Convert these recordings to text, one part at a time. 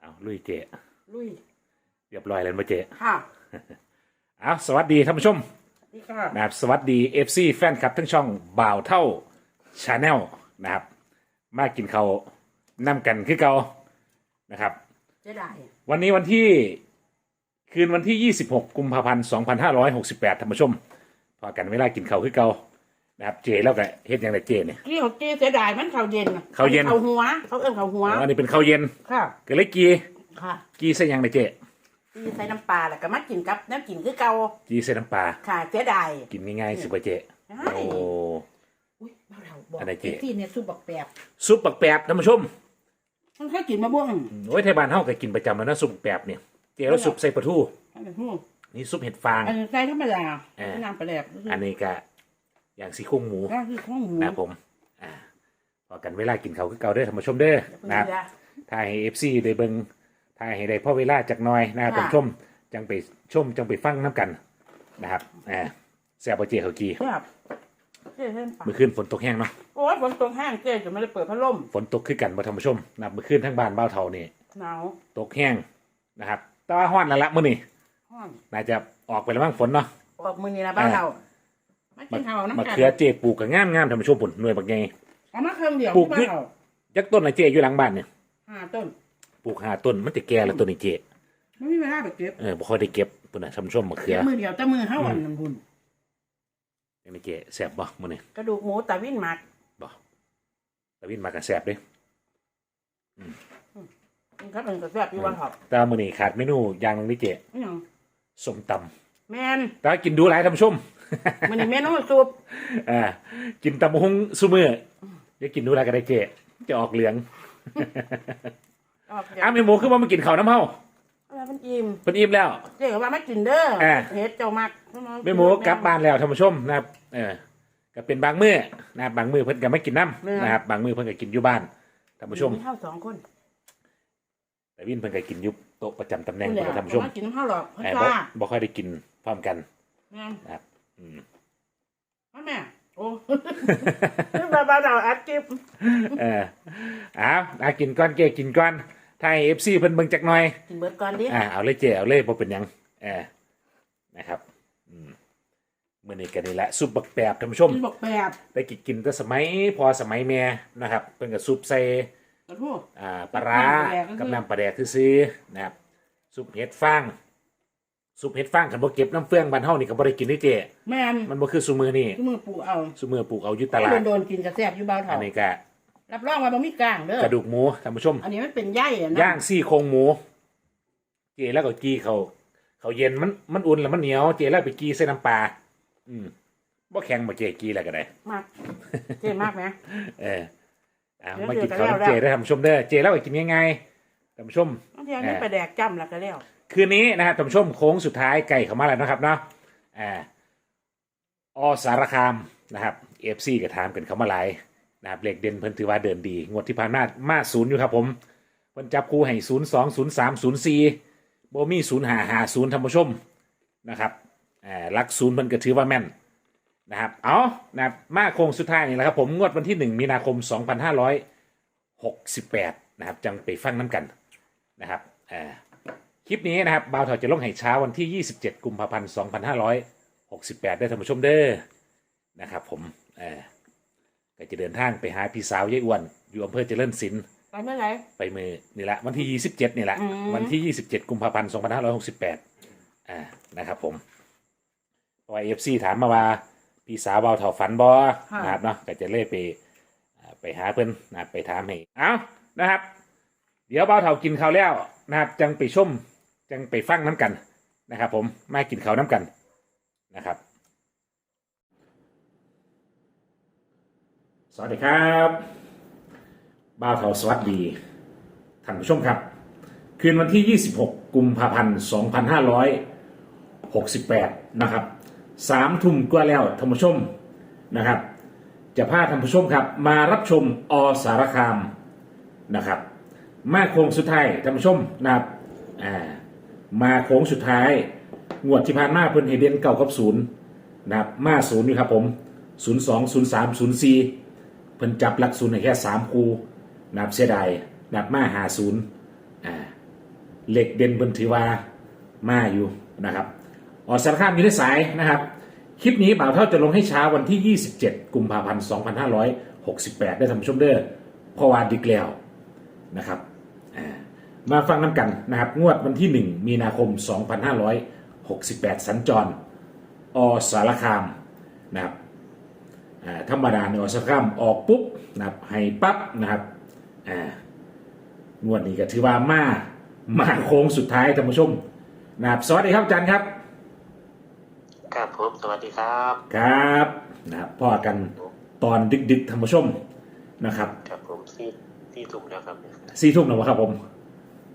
เอาลุยเจลุยเรียบร้อยแล้วมาเจค่ะเอาสวัสดีท่านผู้ชมนี่ค่ะนะครับสวัสดี FC แฟนคลับทั้งช่องบ่าวเท่าชาแนลนะครับ มากินเขาวนำกันคือเกานะครับ เจะได้วันนี้วันที่คืนวันที่ 26 กุมภาพันธ์ 2568ท่านผู้ชม พอกันเวลากินเขาวคือเกา นะครับเจแล้วก็เฮ็ดอย่างไรเจเนี่ยที่เขาเจ๊เสียดายมันเขาเย็นน่ะข้าวเย็น เขาหัว เขาเอิ้นเขาหัวอันนี้เป็นข้าวเย็นค่ะ ก็เลยกีค่ะกีใส่หยังไรเจที่ใส่น้ำปลาแล้วก็มากินกับน้ำกินคือเก่ากีใส่น้ำปลาค่ะเสียดายกินง่ายๆสิบ่เจใช่โอ้ อุ้ยบ้าเราบอกอะไรเจ๊ ที่เนี่ยซุปบักแปบซุปปักแปบท่านผู้ชมมันแค่กินมะม่วงโอ้ยไทยบ้านเฮาก็กินประจำแล้วนะซุปแปบเนี่ยเจแล้วซุปใส่ปลาทูอันนี้หูนี่ซุปเห็ดฟางอันนี้ใส่ธรรมดาเออน้ำปลาแหลกอันนี้ก็ อย่างสีโครงหมูก็คือข้องหมูนะครับผมอ่าพอกันเวลากินเขาวคือเก่าเด้อท่านผู้ชมเด้อนะนะครับถ้าให้เอฟซีได้เบิงถ้าให้ได้พ่อเวลาจากหน้อยนะครับค่ะ ท่านผู้ชม จังไปชม จังไปฟังน้ำกันนะครับอ่าแซ่บบ่เจเขากีครับเจ๊เส้นปลาเมื่อคืนฝนตกแห้งเนาะ โอ้ยฝนตกแห้งเจ๊จะไม่ได้เปิดพัดลมฝนตกคือกันบ่ท่านผู้ชมนะครับเมื่อคืนทั้งบ้านบ้าวเท่านี่หนาวตกแห้งนะครับ แตว่าฮ้อนแล้วละมื้อนี้ห้อนน่าจะออกไปแล้วมั้งฝนเนาะ ออกมือนี่นะบ้านเรา มากินข้าวน้ำมะกันเขือเจปลูกก็งามๆท่านผู้ชมผลหน่วยบักใหญ่เอามาเครื่องเดียวปลูกที่ บ้านเราจักต้นนะเจอยู่หลังบ้านเนี่ยห้าต้นปลูกหาต้นมันจะแก่แล้วต้นนี้เจไม่มีเวลาไปเก็บเออบ่ค่อยได้เก็บปุ่นน่ะท่านผู้ชมมะเขืเก็อบมือเดียวแต่มือเฮาอันนั้นบุญอย่างนี้เจแซ่บบ่มื้อนี้กระดูกหมูตาวินหมักบ่ตะวินมากันแซ่บเด้มันก็เป็นกระแซ่บอยู่ว่าครับแต่ว่ามื้อนี้ขาดเมนูอย่างหนึงนี่เจไม่หยังส้มตำแม่นแต่ว่ากินดูหลายท่านผู้ชม มันนี่เมนูซุปอ่ากินตำบักหุ่งซุมื้ออย่ากินดูหลายก็ได้เจจะออกเหลืองออกอ้าวแม่หมูคือว่ามากินข้าวน้ำเฮาอะไรมันอิ่มเพิ่นอิ่มแล้ว เจ๊ก็ว่ามากินเด้อเออเฮ็ดเจ้ามักแม่หมูกลับบ้านแล้วท่านผู้ชมนะครับเออก็เป็นบางมื้อนะครับบางมื้อเพิ่นก็ไม่กินน้ำนะครับบางมื้อเพิ่นก็กินอยู่บ้านท่านผู้ชมเฮาสองคนแต่วินเพิ่นก็กินอยุบโต๊ะประจำตำแหน่งนี่แหเพิ่นละก็ท่านผู้ชมมากินน้ำเฮาหรอกเพิ่นเออจ้าบ่บ่ค่อยได้กินพร้อมกัน แม่นนะครับอื มมาแม่ โอ้บ้าบ้าเราอัดคลิปเออเอาอากินก้อนเกกินก้อนถ้าให้ FC เพิ่นเบิ่งจักหน่อย กินเบิดก่อนดิอ่าเอาเลยเจเอาเลยบ่เป็นหยังเออนะครับอืมมื้อนี้ก็นี่แหละซุปบักแปบท่านผู้ชมกินบอกแบบได้กินกินแต่สมัยพอสมัยแม่นะครับเพิ่นก็ซุปใส่ กระทู้ อ่าปลาร้าน้ำปลาแดกก็คือกับน้ำปลาแดกซื้อๆนะครับซุปเห็ดฟาง ซุปเห็ดฟางคันบ่เก็บน้ำเฟืองบ้านเฮานี่ก็บ่ได้กินนี่เจแม่นมันบ่คือซุมื้อนี่ที่มือปลูกเอาซุมื้อปลูกเอาอยู่ตลาดโดนๆกินกระแซ่บอยู่เบาอัเท่านนี้ก็รับรองว่าบ่มีกลางเด้อกระดูกหมูท่านผู้ชม อันนี้มันเป็นใยอะนะย่างซี่โครงหมู เจแล้วก็กี้เขาเขาเย็นมันมันอุ่นแล้วมันเหนียวเจแล้วไปกี้ใส่น้ำปลาอืมบ่แข็งบ่เจกี้แล้วก็ได้มากเจ๊มากไหมเออเอาเดี๋ยวมากินเดี๋ยวข้าวแล้วน้ำเจได้ท่านผู้ชมเด้อเจแล้วก็กินง่ายๆท่านผู้ชมบางทีอันนี้ไปแดกจ้ำแล้วก็แล้ว คืนนี้นะครับท่านผู้ชมโค้งสุดท้ายไก่เข้ามาแล้วนะครับเนาะอ่าอสารคามนะครับเอฟซีกับทามกันเข้ามาหลายนะครับเลขเด่นเพิ่นถือว่าเดินดี งวดที่ผ่านมามาศูนย์อยู่ครับผมเพิ่นจับคู่ให้ศูนย์สองศูนย์สามศูนย์สี่โบมี่ศูนย์หาหาศูนย์ท่านผู้ชมนะครับอ่าลักศูนย์เพิ่นก็ถือว่าแม่นนะครับเอานะครับมาโค้งสุดท้ายนี่แหละครับผมงวดวันที่หนึ่งมีนาคมสองพันห้าร้อยหกสิบแปดนะครับจังไปฟังน้ำกันนะครับอ่า คลิปนี้นะครับบ่าวถอจะลงให้เช้าวันที่ 27 กุมภาพันธ์ 2568 ได้ท่านผู้ชมเด้อนะครับผมเออก็จะเดินทางไปหาพี่สาวยายอ้วน อยู่อำเภอเจริญศิลป์ไปเมื่อไหร่ ไปมือนี่แหละวันที่ 27 นี่แหละอืม วันที่ 27 กุมภาพันธ์ 2568 อ่านะครับผมเพราะว่าเอฟซีถามมาว่า พี่สาวเบาเถาฝันบอนะครับเนาะก็จะเล่ไปอ่าไปหาเพิ่นนะครับไปถามให้เอานะครับ เดี๋ยวเบาเถากินข้าวแล้วนะครับ จังไปชม จังไปฟังน้ำกันนะครับ ผมมากินข้าวน้ำกันนะครับ สวัสดีครับบ้าเถาสวัสดีท่านผู้ชมครับ คืนวันที่ 26 กุมภาพันธ์ 2568 นะครับสามทุ่มกว่าแล้วท่านผู้ชมนะครับ จะพาท่านผู้ชมครับ มารับชมอสารคามนะครับ มาโคงสุดท้ายท่านผู้ชมนะครับอ่า มาโค้งสุดท้าย งวดที่ผ่านมาเพิ่นเฮเดนเก่ากับศูนย์นะครับมาศูนย์นี่ครับผมศูนย์สองศูนย์สามศูนย์สี่เพิ่นจับหลักศูนย์ให้แค่สามคูนะครับเสียดายนะครับมาหาศูนย์อ่าเหล็กเด่นบนถือว่ามาอยู่นะครับออกสารคามอยู่ในสายนะครับ คลิปนี้บ่าวเท่าจะลงให้เช้าวันที่ 27 กุมภาพันธ์ 2568 ได้ทำชมเด้อพราะว่าดิกแล้วนะครับ มาฟังน้ำกันนะครับ งวดวันที่ 1 มีนาคม 2568 สัญจร อสารคามนะครับอ่าธรรมดาในอสารคามออกปุ๊บนะครับให้ปั๊บนะครับอ่างวดนี้ก็ถือว่ามามาโค้งสุดท้ายท่านผู้ชมนะครับสวัสดีครับอาจารย์ครับ ครับผมสวัสดีครับครับนะครับพ่อกันตอนดึกๆท่านผู้ชมนะครับ ครับผมที่ที่ถูกแล้วครับเนี่ยสี่ทุ่มแล้วครับผม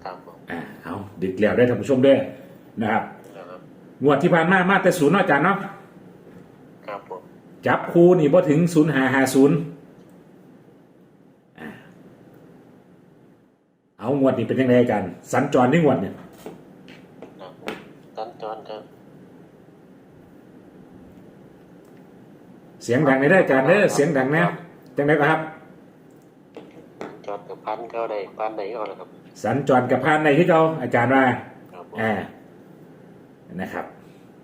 ครับผมอ่าเอาดึกแล้วได้ท่านผู้ชมด้วยนะครับแล้วครับงวดที่ผ่านมามาแต่ศูนย์เนาะอาจารย์เนาะครับผมจับคูนี่พอถึงศูนย์หาหาศูนย์เอางวดนี้เป็นยังไงอาจารย์สัญจรนี่งวดเนี่ยครับผมตันจอนครับเสียงดังในได้ออาจารย์เด้อเสียงดังนะจังไดก็ครับสัญจอนกับพันก็ได้พันไหนก็แล้วครับ สัญจรกับพานในที่เขาอาจารย์ว่าครับผมอ่านะครับ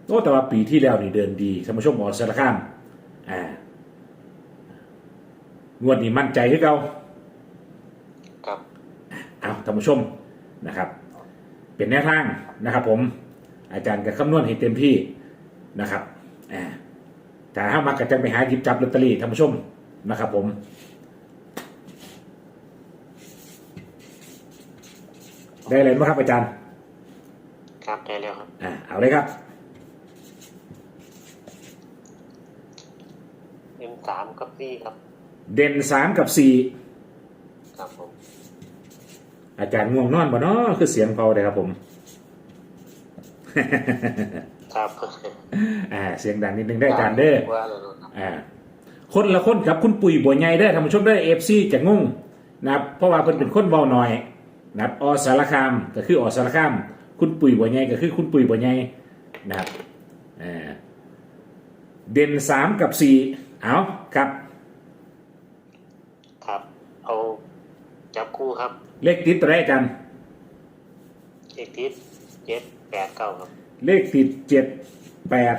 โอ้แต่ว่าปีที่แล้วนี่เดินดีท่านผู้ชมหมอสารคามอ่างวดนี้มั่นใจที่เราครับเอาท่านผู้ชมนะครับ เป็นแนวทางนะครับ ผม อาจารย์ก็คำนวณให้เต็มที่นะครับอ่าแต่ถ้ามากัจะไปหาหยิบจับลอตเตอรี่ท่านผู้ชมนะครับ ผม ได้เลยไหมครับอาจารย์ ครับได้แล้วครับ อ่าเอาเลยครับเอ็มสามกับสี่ครับ เด่นสามกับสี่ครับผมอาจารย์ง่วงนอนบ่เนาะคือเสียงเบาเลยครับผม ครับอ่าเสียงดังนิดนึงได้อาจารย์เด้อว่าแล้วครับอ่าคนละคนกับคุณปุ๋ยบัวใหญ่เด้อท่านผู้ชมเด้อเอฟซีจะงงนะครับเพราะว่าเพิ่นเป็นคนเบาหน่อย นะครับอสารคามก็คืออสารคาม คุณปุ๋ยบัวใหญ่ก็คือคุณปุ๋ยบัวใหญ่นะครับอ่าเด่นสามกับสี่เอาครับ ครับ เอาจับคู่ครับ เลขติดตัวได้อาจารย์เลขทิศเจ็ดแปดเก้าครับ เลขติดเจ็ดแปด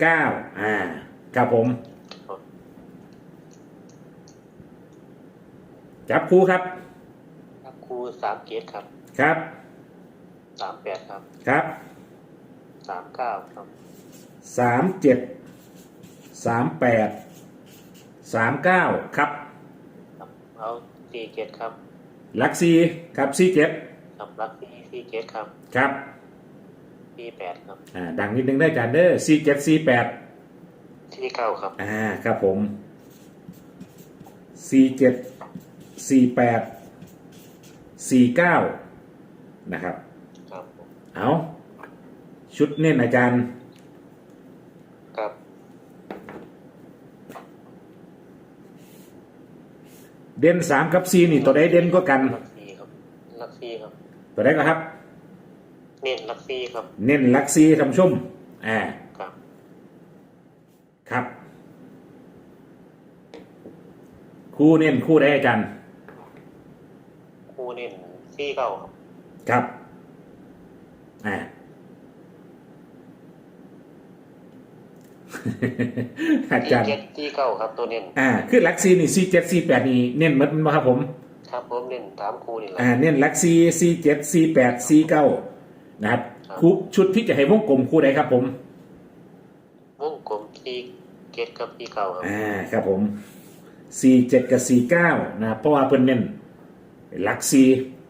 เก้าอ่าครับผมครับจับคู่ครับ จับคู่สามเจ็ดครับ ครับสามแปดครับครับสามเก้าครับสามเจ็ดสามแปดสามเก้าครับ ครับเอาสี่เจ็ดครับลักซีครับซีเจ็ดครับรักสี่สี่เจ็ดครับครับสี่แปดครับอ่าดังนิดนึงได้จานเด้อซีเจ็ดซีแปดที่เก้าครับอ่าครับผมซีเจ็ดซีแปด ซีเก้านะครับ ครับผมเอาชุดเน้นอาจารย์ครับเด่นสามกับซีนี่ตัวใดเด่นก็กัน ลักซี่ครับลักซี่ครับ ตัวใดก็ครับ เน้นลักซี่ครับ เน้นลักซีทำชุ่มอ่าครับ ครับ คู่เน้นคู่ได้อาจารย์คู่ เน้นซี่เก้าครับครับอ่าอาจารย์ เจ็ดซี่เก้าครับตัวเน้นอ่า คือลักซีนี่ซีเจ็ดซีแปดนี่เน้นหมดมาครับผม ครับผมเน้นสามคู่นี่แหละ อ่า เน้นลักซีซีเจ็ดซีแปดซีเก้านะครับครับคู่ชุดที่จะให้วงกลมคู่ใดครับผม วงกลมซี่เจ็ดกับซี่เก้าครับอ่า ครับผมซีเจ็ดกับซีเก้านะครับเพราะว่าเพิ่นเน้นลักซี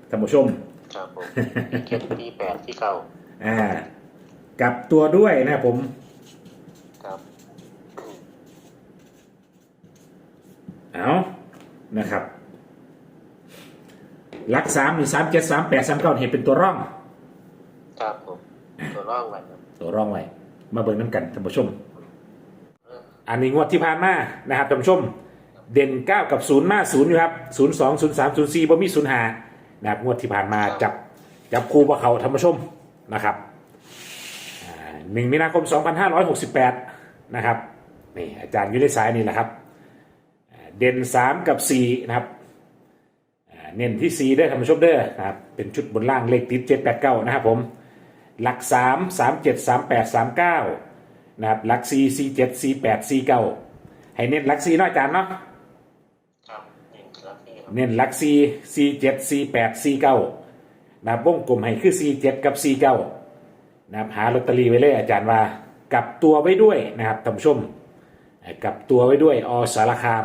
ท่านผู้ชม ครับผมซี่เจ็ดซี่แปดซี่เก้าอ่ากับตัวด้วยนะครับผม ครับอืมเอานะครับลักสามหรือสามเจ็ดสามแปดสามเก้าเห็นเป็นตัวร่อง ครับผมตัวร่องไว้ครับตัวร่องไว้มาเบิ่งน้ำกันท่านผู้ชม อันนี้งวดที่ผ่านมานะครับท่านผู้ชม เด่นเก้ากับศูนย์มาศูนย์อยู่ครับศูนย์สองศูนย์สามศูนย์สี่บ่มีศูนย์หา นะครับงวดที่ผ่านมาจับจับคู่บ่เขาท่านผู้ชมนะครับหนึ่งมีนาคมสองพันห้าร้อยหกสิบแปดนะครับนี่อาจารย์อยุทธสายนี่แหละครับอ่าเด่นสามกับสี่นะครับอ่าเน้นที่สีเด้อท่านผู้ชมเด้อนะครับ เป็นชุดบนล่างเลขติดเจ็ดแปดเก้านะครับผม หลักสามสามเจ็ดสามแปดสามเก้านะครับ หลักสี่สี่เจ็ดสี่แปดสี่เก้าให้เน้นหลักสี่น้อยจานเนาะ ครับหนึ่งครับนี่ครับ เน้นหลักสี่สี่เจ็ดสี่แปดสี่เก้านะครับวงกลมให้คือสี่เจ็ดกับสี่เก้านะครับหาลอตเตอรี่ไว้เลยอาจารย์ว่ากลับตัวไว้ด้วยนะครับท่านผู้ชมเอ่อกลับตัวไว้ด้วยอสารคาม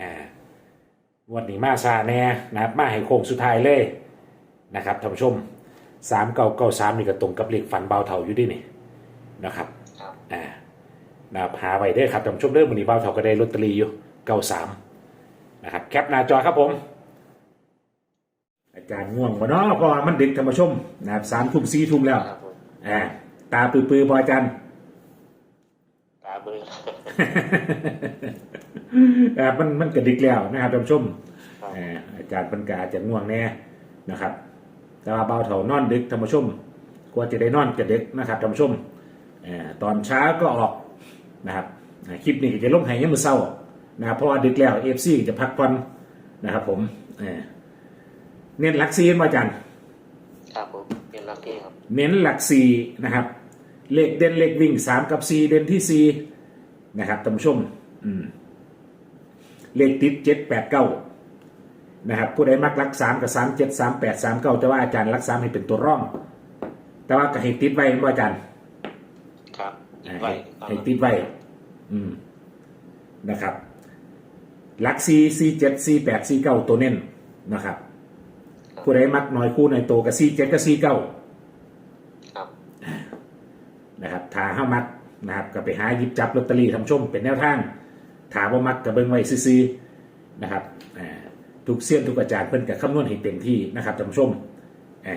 อ่างวันนี้มาซาแน่นะครับมาให้โค้งสุดท้ายเลยนะครับท่านผู้ชมสามเก้าเก้าสามนี่ก็ตรงกับเลขฝันเบาเท่าอยู่ดินี่นะครับครับอ่านะครับหาไว้เด้อครับท่านผู้ชมเด้อมื้อนี้เบาเท่าก็ได้ลอตเตอรี่อยู่เก้าสาม นะครับ แคปหน้าจอครับผม อาจารย์ง่วงบ่เนาะเพราะว่ามันดึกท่านผู้ชมนะครับสามทุ่มสี่ทุ่มแล้วครับผมอ่าตาปือๆพออาจารย์ ตาเบลออ่ามันมันกระดิกแล้วนะครับท่านผู้ชมครับอ่าอาจารย์ปันกอาจจะง่วงแน่นะครับ แต่ว่าเบาเท่านอนดึกท่านผู้ชมกว่าจะได้นอนจะดึกนะครับท่านผู้ชมอ่าตอนเช้าก็ออกนะครับอ่าคลิปนี้ก็จะลงให้ยังมือเศร้า นะครับเพราะว่าดึกแล้วเอฟซีจะพักผ่อนนะครับผมอ่าเน้นหลักซีนมาอาจารย์ครับผมเป็นลักกี้ครับเน้นหลักสี่นะครับ เลขเด่นเลขวิ่งสามกับสี่เด่นที่สี่นะครับท่านผู้ชมอืมเลขติดเจ็ดแปดเก้านะครับผู้ใดมักรักสามกับสามเจ็ดสามแปดสามเก้าแต่ว่าอาจารย์รักสามให้เป็นตัวร่อง แต่ว่าก็ให้ติดไว้ว่าอาจารย์ ครับอ่าไว้ให้ให้ติดไว้ อืมนะครับ หลักสี่สี่เจ็ดสี่แปดสี่เก้าตัวเน้นนะครับผู้ใดมักน้อยคู่น้อยโตกับสี่เจ็ดกับสี่เก้าครับนะครับถ้าห้ามักนะครับก็ไปหาหยิบจับลอตเตอรี่ทำชมเป็นแนวทางถามว่ามักกับเบิ้งไว้ซื้อๆนะครับอ่าทุกเสี้ยนทุกอาจารย์เพิ่นกับคำนวณให้เต็มที่นะครับท่านผู้ชมอ่า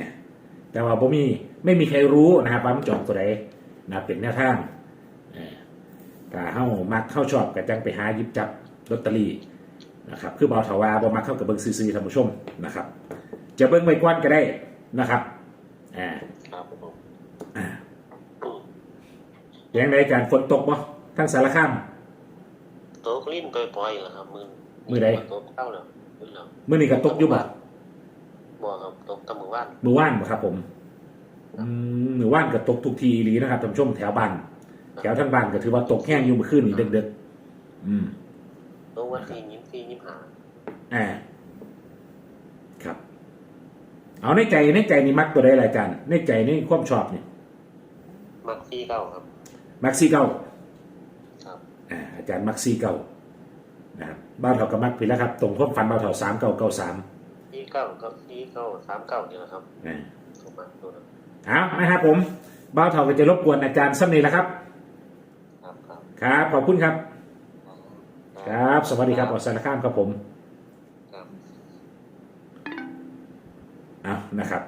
แต่ว่าบ่มีไม่มีใครรู้นะครับว่ามันจองตัวใดนะครับเป็นแนวทางอ่าถ้าเฮามักเข้าชอบก็จังไปหาหยิบจับ ลอตเตอรี่นะครับคือเบาเถาวาบ่มักเข้ากับเบิ้งซื้อๆท่านผู้ชมนะครับ จะเบิ้งไว้ก่อนก็ได้นะครับอ่าครับผมอ่ายังไงอาจารย์ฝนตกบ่ทั้งสารคามโต๊ะลิ้นปล่อยๆเหรอครับมือมื้อใดโต๊ะเข้าแล้วมื้อแล้วเมื่อนี้ก็ตกอยู่บ่บ่ครับโต๊ะตะมือว่านมือว่านบ่ครับ ผมอืมมือว่านก็ตกทุกทีอีหลีนะครับท่านผู้ชมแถวบ้านแถวทั้งบ้านก็ถือว่าตกแห้งอยู่เมื่อคืนนี้เด็กๆอืมโต๊ะวันที่ยิ้มที่ยิ้มหาอ่าครับ เอาในใจในใจนี่มักตัวใดล่ะอาจารย์ในใจนี่ความชอบนี่มักที่เก้าครับ มักซีเก้าครับอ่าอาจารย์มักซีเก้านะครับบ้านเราก็มักผิดแล้วครับ ตรงความฝันบ้านเราสามเก้าเก้าสามที่เก้ากับที่เก้าสามเก้าเนี่ยนะครับอ่าถูกมาตัวนั้นเอานะครับผมบ้าวเถาก็จะรบกวนอาจารย์สักนิดละครับ ครับครับ ครับขอบคุณครับ คครับ สวัสดีครับออสารคามครับผมครับเอานะครับ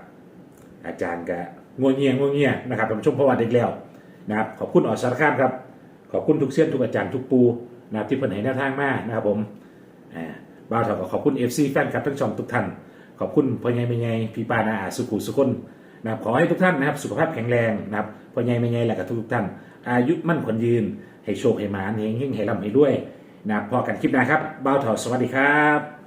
อาจารย์ก็งวงเงียงวงเงียนะครับท่านผู้ชมเพราะว่าเด็กแล้วนะครับ ขอบคุณออสารคามครับ ขอบคุณทุกเส้นทุกอาจารย์ทุกปูนะครับที่เพิ่นให้แนวทางมานะครับผมอ่าบ้าวเถาก็ขอบคุณ FC แฟนคลับทั้งช่องทุกท่าน ขอบคุณพ่อใหญ่แม่ใหญ่พี่ป้านาอาสุขุสุคนนะครับขอให้ทุกท่านนะครับ สุขภาพแข็งแรงนะครับพ่อใหญ่แม่ใหญ่และกับทุกๆท่าน อายุมั่นขวัญยืน ให้โชคให้หมานให้เฮงให้ร่ำให้ด้วย นะพอกันคลิปหน้าครับบ้าวเถาสวัสดีครับ